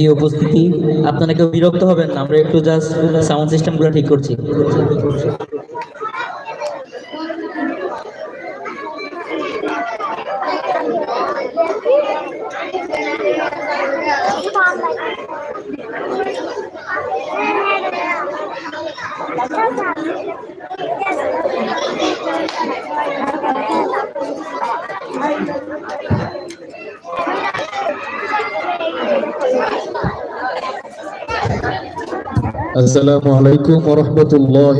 এই উপস্থিতি আপনারা কেউ বিরক্ত হবেন না আমরা একটু জাস্ট সাউন্ড সিস্টেমগুলো ঠিক করছি। আসসালামু আলাইকুম রহমতুল্লাহ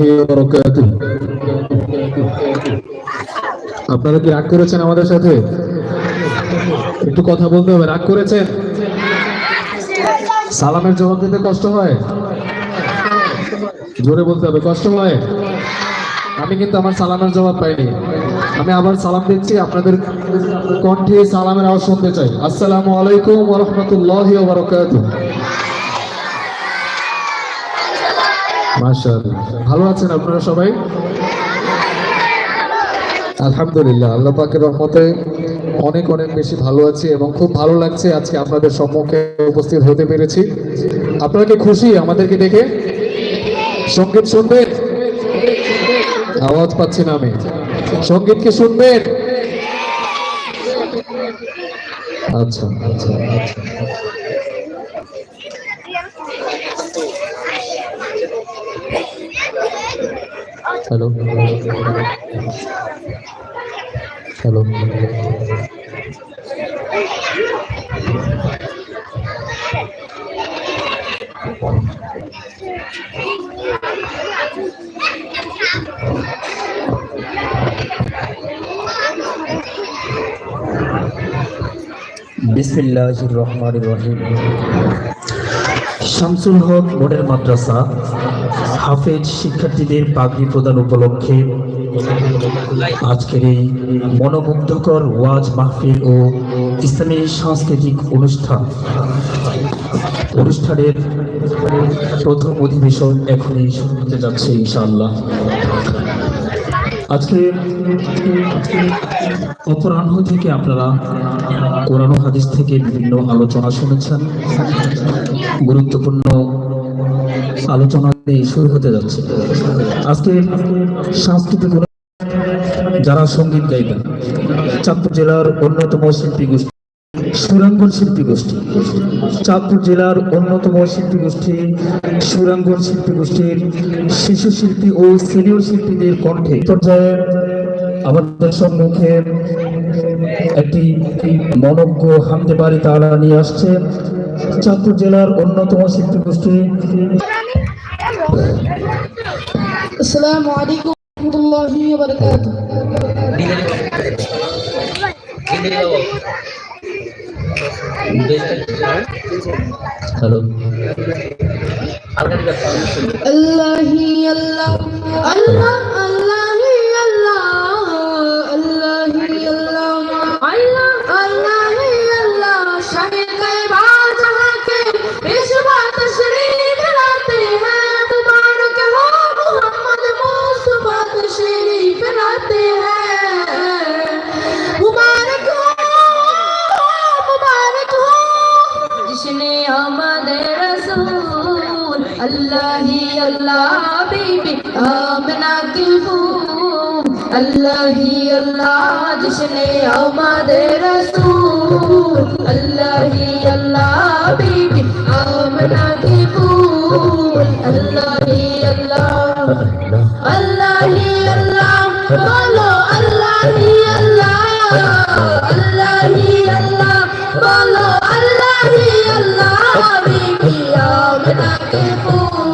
আপনারা কি রাগ করেছেন আমাদের সাথে? একটু কথা বলতে হবে, রাগ করেছেন? সালামের জবাব দিতে কষ্ট হয়? জোরে বলতে হবে, কষ্ট হয়? আমি কিন্তু আমার সালামের জবাব পাইনি। আমি আবার সালাম দিচ্ছি, আপনাদের কণ্ঠে সালামের আওয়াজ শুনতে চাই। আসসালামু আলাইকুম রহমতুল্লাহ বারকাতুহ। মাশাআল্লাহ। ভালো আছেন আপনারা সবাই? আলহামদুলিল্লাহ, আল্লাহ পাকের রহমতে অনেক অনেক বেশি ভালো আছি এবং খুব ভালো লাগছে আজকে আপনাদের সম্মুখে উপস্থিত হতে পেরেছি। আপনারা কি খুশি আমাদেরকে দেখে? সংগীত শুনবেন? আওয়াজ পাচ্ছি না আমি। সংগীত কি শুনবেন? আচ্ছা আচ্ছা আচ্ছা। হ্যালো হ্যালো বিসমিল্লাহির রহমানির রহিম। শামসুল হক মডেল মাদ্রাসা। হাফেজ শিক্ষার্থীদের পাগড়ি প্রদান উপলক্ষে আজকের এই মনোমুগ্ধকর ওয়াজ মাহফিল ও ইসলামী সাংস্কৃতিক অনুষ্ঠান। অনুষ্ঠানের প্রথম অধিবেশন এখনই শুরু হতে যাচ্ছে ইনশাআল্লাহ। আজকে অপরাহ্ন থেকে আপনারা কোরআন হাদিস থেকে বিভিন্ন আলোচনা শুনেছেন। গুরুত্বপূর্ণ আলোচনা শুরু হতে যাচ্ছে। আজকে সাংস্কৃতিক যারা সংগীত গাইবেন, চাঁদপুর জেলার অন্যতম শিল্পী গোষ্ঠী, সুরাঙ্গন শিল্পী গোষ্ঠী, চাঁদপুর জেলার অন্যতম শিল্পী গোষ্ঠী, সুরাঙ্গন শিল্পী গোষ্ঠীর শিশু শিল্পী ও সিনিয়র শিল্পীদের কণ্ঠে পর্যায়ে আমাদের সম্মুখে একটি মনজ্ঞ হামদে বাড়ি তারা নিয়ে আসছে। চাঁদপুর জেলার অন্যতম শিল্পী গোষ্ঠী আসসালামু আলাইকুম রহমতুল্লাহি ওয়া বারাকাতুহু। হ্যালো। আল্লাহ আল্লাহ আল্লাহ আল্লাহ। اللہ ہی اللہ بیبی آمنا کی ہوں اللہ ہی اللہ جشن آمد رسول اللہ ہی اللہ بیبی آمنا کی ہوں اللہ ہی اللہ اللہ ہی اللہ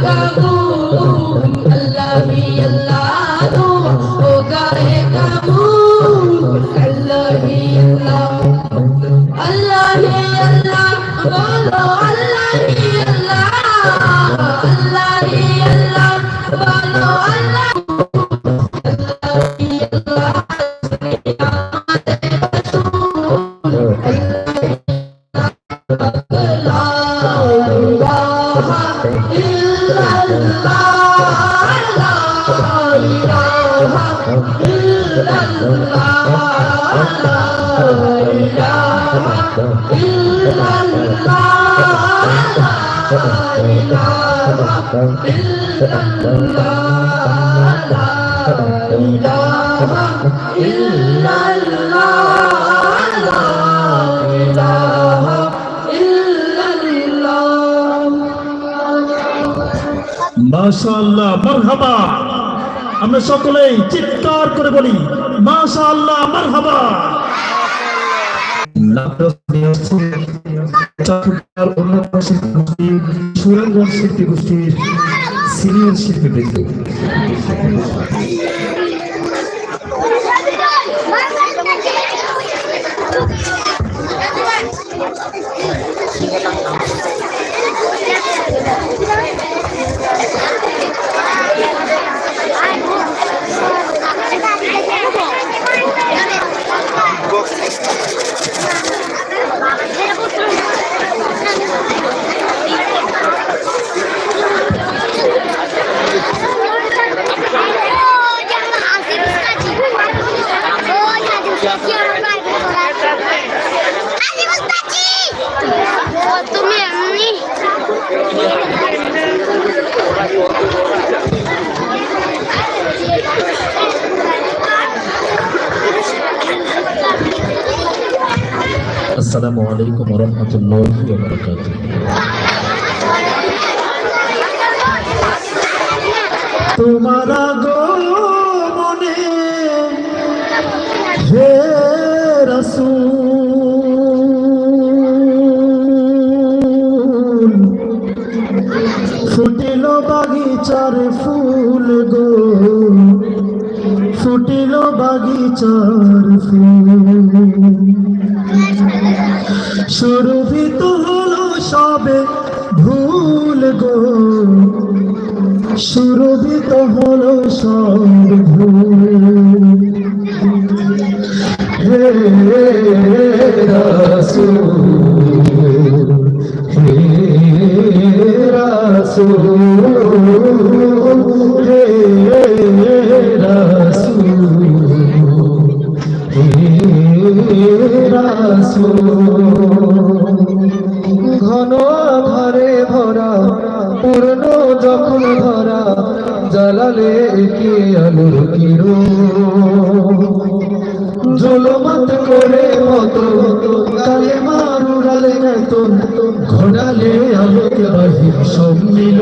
होगा रे कबूल अल्लाह ही अल्लाह दुआ মাশাআল্লাহ মারহাবা। আমরা সকলেই চিৎকার করে বলি মাশাআল্লাহ মারহাবা। চট্টগ্রামের অন্যতম শিল্পী সুরেন্দ্র শিল্পী গোষ্ঠীর সিনিয়র শিল্পীবৃন্দ তুমি আসসালামু আলাইকুম রহমতুল্লাহ বারকাত তোমার আগমনে হে রাসূল, ফুটিল বাগিচার ফুল গো, ফুটিল বাগিচার ফুল। সুরভিত হলো সবে ভুল গো। সুরভিত হলো সব ভুল। হে রাসূল হে রাসূল। ঘন ঘরে ভরা, পূর্ণ যখন ভরা জ্বালালে কি আলোর কিরো জলমত করে মতো কালে মারুরা ঘোরালে নতুন ঘোরালে আলোকে বাহির সম্মিল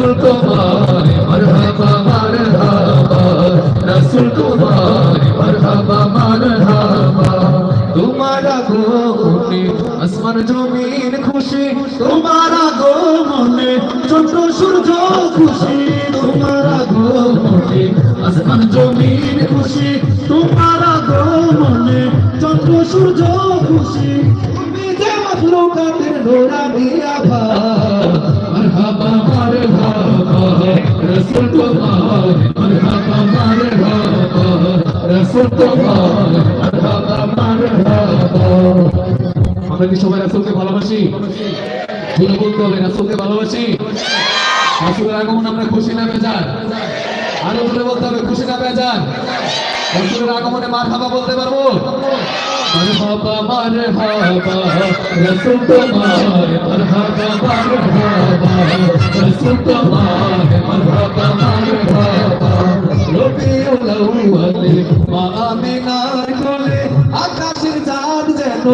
রসুল তোমায় মারহাবা মারহাবা। রসুল তোমায় মারহাবা মারহাবা। তোমার আগমনে আসমান, জমিন খুশি। তোমার আগমনে চন্দ্র সূর্য খুশি। তোমার আগমনে আসমান, জমিন খুশি। তোমার আগমনে চন্দ্র সূর্য খুশি। তুমি যে মখলুকাতের নোরানি আভা মারহাবা আমরা কি সবাই রাসূলকে ভালোবাসি। বলে বলতে হবে, রাসূলকে ভালোবাসি। রাসূলের আগমন আমরা খুশি না বেজার। আরও বলতে হবে, খুশি না বেজার। রাসূলের আগমনে মারহাবা বলতে পারব? मरहबा मरहबा रसू तुम्हार मरहबा मरहबा रसू तुम्हार मरहबा मरहबा রবিও লউলে মা আমিনা কোলে আকাশের চাঁদ যেন